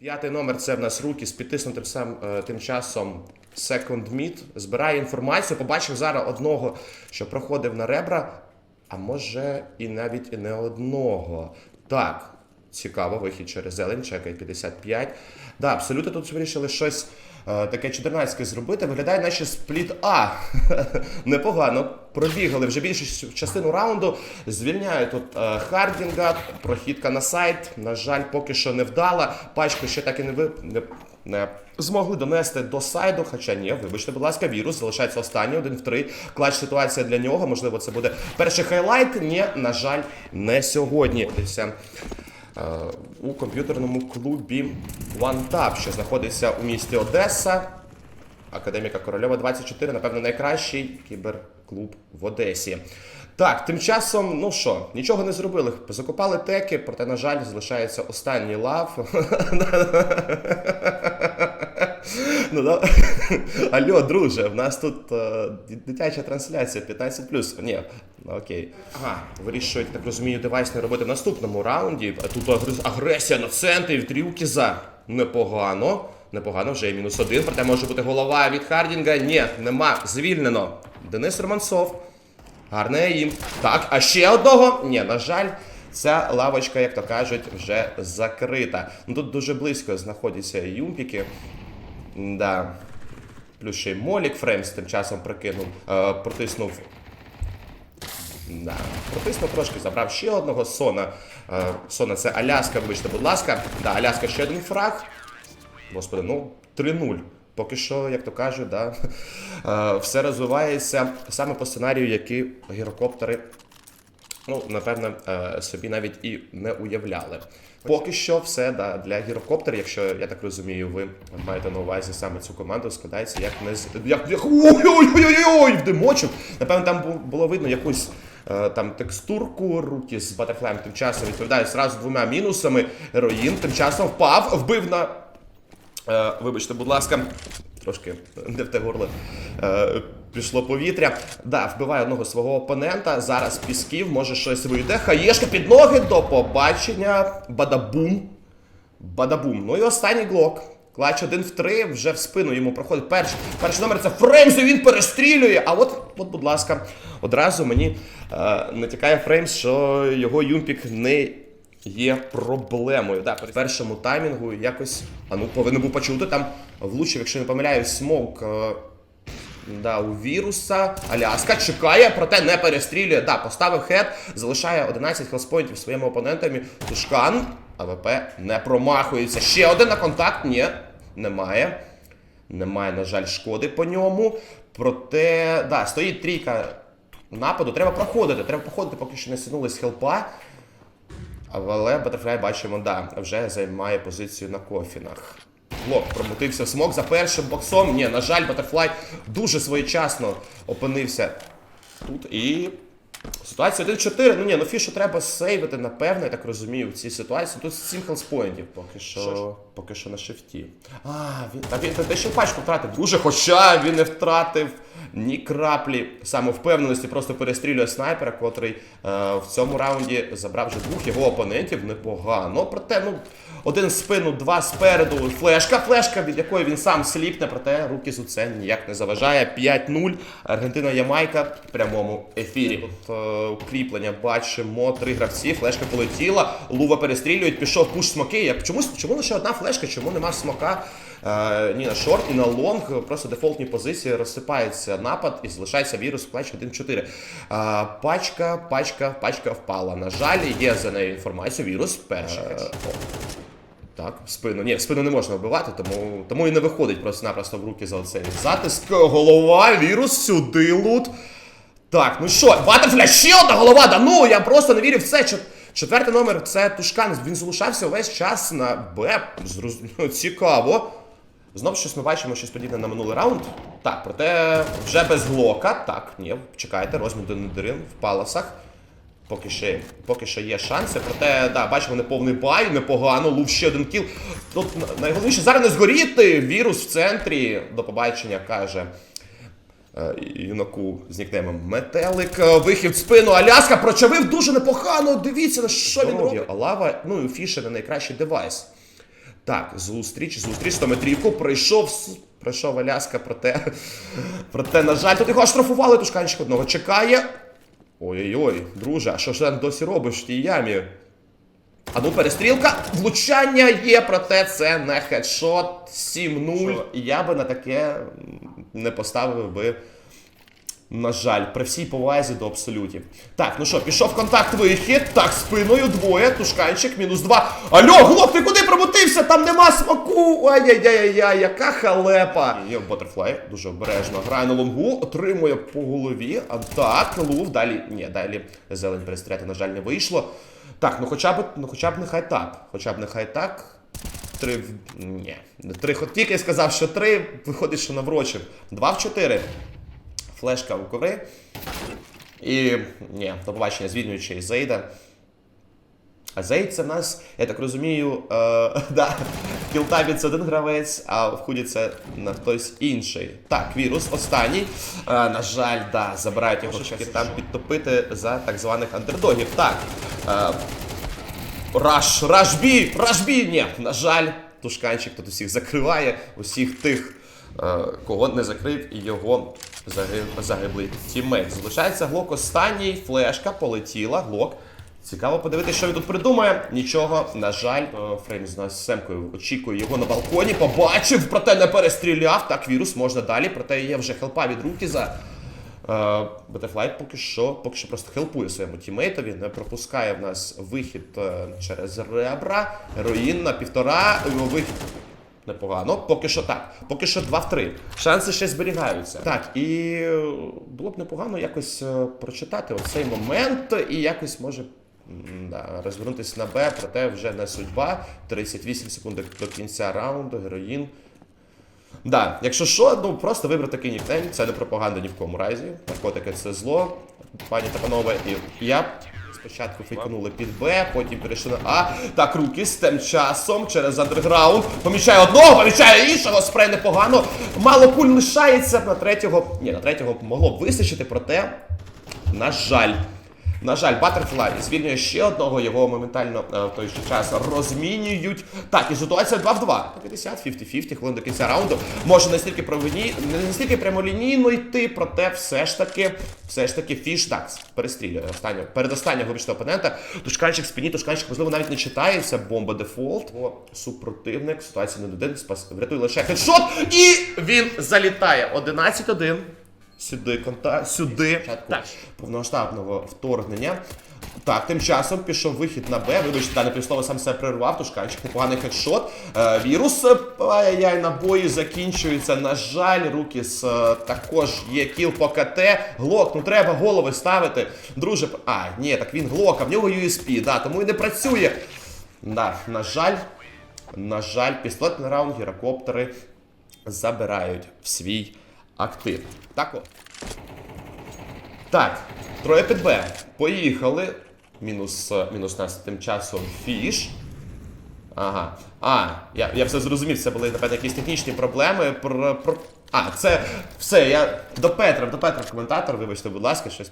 П'ятий номер це в нас руки з підтиснутим сам е, тим часом Second Meet. Збирає інформацію. Побачив зараз одного, що проходив на ребра, а може і навіть і не одного. Так, цікаво, вихід через зелень, чекай 55. Да, абсолютно тут вирішили щось е, таке 14 зробити. Виглядає, наче спліт А. Непогано. Пробігали вже більшу частину раунду. Звільняють тут е, Хардінга, прохідка на сайт. На жаль, поки що не вдала. Пачку ще так і не ви. Не... Не змогли донести до сайду, хоча ні, вибачте, будь ласка, вірус залишається останній, один в три. Клач ситуація для нього. Можливо, це буде перший хайлайт. Ні, на жаль, не сьогодні. Е, у комп'ютерному клубі OneTap, що знаходиться у місті Одеса. Академіка Корольова 24, напевно, найкращий кіберклуб в Одесі. Так, тим часом, ну що, нічого не зробили. Закопали теки, проте, на жаль, залишається останній лав. Ну, да. Алло, друже, в нас тут е, дитяча трансляція 15 Ні, ну, окей. Ага, вирішують, так розумію, девайс не робити в наступному раунді. Тут агрес- агресія на центрі від Рюкіза. Непогано. Непогано, вже є мінус один. Проте може бути голова від Хардінга. Ні, нема. Звільнено. Денис Романцов. Гарний їм. Так, а ще одного? Ні, на жаль, ця лавочка, як то кажуть, вже закрита. Ну тут дуже близько знаходяться юмпіки. Да. Плюс ще й Молік Фреймс тим часом прикинув, е, протиснув. Да. Протиснув трошки, забрав ще одного Сона. Е, Сона це Аляска, вибачте, будь ласка. Да, Аляска ще один фраг. Господи, ну 3-0. Поки що, як то кажуть, да, е, все розвивається саме по сценарію, які гірокоптери, ну, напевно, е, собі навіть і не уявляли. Поки що все да, для гірокоптерів, якщо я так розумію, ви маєте на увазі саме цю команду, складається як не з. Як, як... Ой-ой-ой-ой! В димочок! Напевно, там було видно якусь е, там текстурку, руки з батерфляєм тим часом відповідають зразу двома мінусами. Героїн тим часом впав, вбив на Е, вибачте, будь ласка, трошки не в те горло пішло повітря. Да, вбиває одного свого опонента. Зараз пісків, може щось вийде. Хаєшка під ноги до побачення. Бадабум. Бадабум. Ну і останній глок. Клач один в три, вже в спину йому проходить перший. Перший номер це Фреймс, і він перестрілює. А от, от, будь ласка, одразу мені е, натякає Фреймс, що його юмпік не є проблемою. Да, при першому таймінгу якось. А ну повинен був почути там влучив, якщо не помиляюсь, смок. Е, Да, у віруса. Аляска чекає, проте не перестрілює. Да, поставив хед, залишає 11 хелспоінтів своєму опонентові. Тушкан. АВП не промахується. Ще один на контакт. Ні, немає. Немає, на жаль, шкоди по ньому. Проте, да, стоїть трійка нападу. Треба проходити. Треба проходити, поки що не сягнулись хелпа. Але Butterfly, бачимо, да, вже займає позицію на кофінах. Блок промотився смок за першим боксом. Ні, на жаль, Батерфлай дуже своєчасно опинився тут. І ситуація 1-4. Ну ні, ну фішу треба сейвити, напевно, я так розумію, в цій ситуації. Тут 7 хелспоінтів поки що, поки що на шифті. А, він, та він та ще пачку втратив. Друже, хоча він не втратив ні краплі самовпевненості, просто перестрілює снайпера, котрий е, в цьому раунді забрав вже двох його опонентів непогано. Проте, ну, один з спину, два спереду. Флешка, флешка, від якої він сам сліпне, проте руки з це ніяк не заважає. 5-0. Аргентина Ямайка в прямому ефірі. Е, укріплення бачимо. Три гравці. Флешка полетіла. Лува перестрілюють, пішов пуш смоки. Як чомусь чому лише одна флешка? Чому нема смока? Е, ні на шорт, і на лонг. Просто дефолтні позиції розсипається напад і залишається вірус в клач 1-4. Е, пачка, пачка, пачка впала. На жаль, є за нею інформація. Вірус перший. Е. Так, в спину. Ні, в спину не можна вбивати, тому, тому і не виходить просто-напросто в руки за оцей затиск. Голова, вірус, сюди лут. Так, ну що, Батерфля, ще одна голова, да ну, я просто не вірю в це. Четвертий номер це Тушкан. Він залишався увесь час на Б. Зроз... ну, Цікаво. Знов щось ми бачимо, щось подібне на минулий раунд. Так, проте вже без глока. Так, ні, чекайте, розмін до Недерин в паласах. Поки ще, поки що є шанси. Проте, да, бачимо, неповний бай, непогано, лув ще один кіл. Тут найголовніше зараз не згоріти. Вірус в центрі. До побачення каже. Е, Юнаку з нікнеймом Метелик, е, вихід в спину, Аляска прочавив дуже непогано. Дивіться, на що він робить. А лава, ну і у Фіша не найкращий девайс. Так, зустріч, зустріч, 100 метрівку, пройшов, с- пройшов Аляска, проте, проте, на жаль, тут його штрафували, тушканчик одного чекає. Ой-ой-ой, друже, а що ж ти досі робиш в тій ямі? А ну перестрілка, влучання є, проте це не хедшот 7-0. Я би на таке не поставив би. На жаль, при всій повазі до абсолютів. Так, ну що, пішов контакт вихід. Так, спиною двоє. Тушканчик, мінус два. Алло, глок, ти куди пробутився? Там нема смаку. Ай-яй-яй-яй, яка халепа. Є Батерфлай, дуже обережно. Грає на лонгу, отримує по голові. А так, лув. Далі. Ні, далі зелень перестріляти, на жаль, не вийшло. Так, ну хоча б, ну хоча б нехай так. Хоча б нехай так. Три в. Ні. Три, тільки сказав, що три, виходить, що наврочив. Два в чотири. Флешка у коври. І. Ні, до побачення звільнюючий Зейда. А Зейд це в нас, я так розумію, е, да, в кілтабі це один гравець, а в худі це на хтось інший. Так, вірус останній. Е, на жаль, да, забирають його щоб там підтопити за так званих андердогів. Так. Е, Раш, Рашбі, Рашбі! Ні, на жаль, Тушканчик тут усіх закриває, усіх тих, е, кого не закрив, і його загиб, загиблий тіммейт. Залишається Глок останній, флешка полетіла, Глок. Цікаво подивитися, що він тут придумає. Нічого, на жаль, е, Фрейм з нас Семкою очікує його на балконі. Побачив, проте не перестріляв. Так, вірус можна далі, проте є вже хелпа від Рукіза. Батерфлай поки що поки що просто хелпує своєму тімейтові, не пропускає в нас вихід е, через ребра. Героїн на півтора. Вихід непогано. Поки що так. Поки що 2 в 3. Шанси ще зберігаються. Так, і е, було б непогано якось е, прочитати оцей момент і якось може. Да, розвернутися на Б, проте вже не судьба. 38 секунд до кінця раунду. Героїн. Да, якщо що, ну просто вибрати такий нікнейм, це не пропаганда ні в кому разі. Наркотики це зло, пані та панове. І я спочатку фейкнули під Б, потім перейшли на А. Так, руки з тим часом через андерграунд. Помічає одного, помічає іншого, спрей непогано. Мало пуль лишається на третього. Ні, на третього могло б вистачити, проте, на жаль. На жаль, Баттерфлай звільнює ще одного, його моментально е, в той же час розмінюють. Так, і ситуація 2 в 2. 50, 50-50, хвилин до кінця раунду. Може настільки провині, не настільки прямолінійно йти, проте все ж таки, все ж таки фіш так перестрілює останнього, передостаннього вибачте опонента. Тушканчик спині, тушканчик, можливо, навіть не читається. Бомба дефолт. О, супротивник, ситуація не один, спас, врятує лише хедшот. І він залітає. 11-1. Сюди конта... сюди так. повномасштабного вторгнення. Так, тим часом пішов вихід на Б. Вибачте, дане півслова сам себе прервав, тушканчик, непоганий хедшот. Е, вірус, е, ай-яй, набої закінчуються. На жаль, Рукіс е, також є кіл по КТ. Глок, ну треба голови ставити. Друже, а, ні, так він глок, а в нього USP, да, тому і не працює. Да, на жаль, на жаль, пістолетний раунд, гірокоптери забирають в свій актив. Так от. Так, троє під Б. Поїхали. Мінус, е, мінус нас тим часом фіш. Ага. А, я, я все зрозумів, це були, напевно, якісь технічні проблеми. Про, про... А, це все, я до Петра, до Петра коментатор, вибачте, будь ласка, щось.